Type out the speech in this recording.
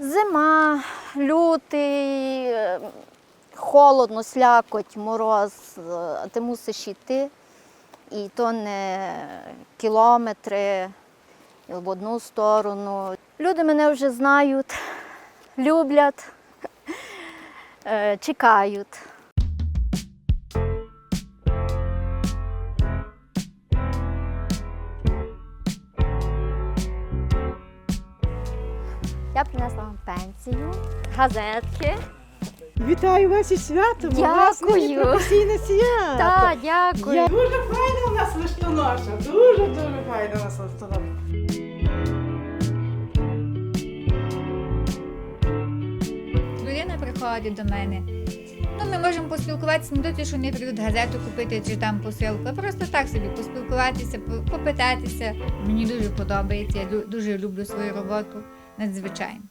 Зима, лютий, е, холодно, слякоть, мороз, е, а ти мусиш йти. І то не кілометри в одну сторону. Люди мене вже знають, люблять, е, чекають. Я принесла вам пенсію, газетки. Вітаю вас із святом. У вас нині професійне свято. Так, дякую. Я... Дуже файна у нас листоноша. Дуже дуже файна у нас листоноша. Людина приходить до мене. Ну, ми можемо поспілкуватися не доти, що вони прийдуть газету купити чи там посилку, а просто так собі поспілкуватися, попитатися. Мені дуже подобається, я дуже люблю свою роботу надзвичайно.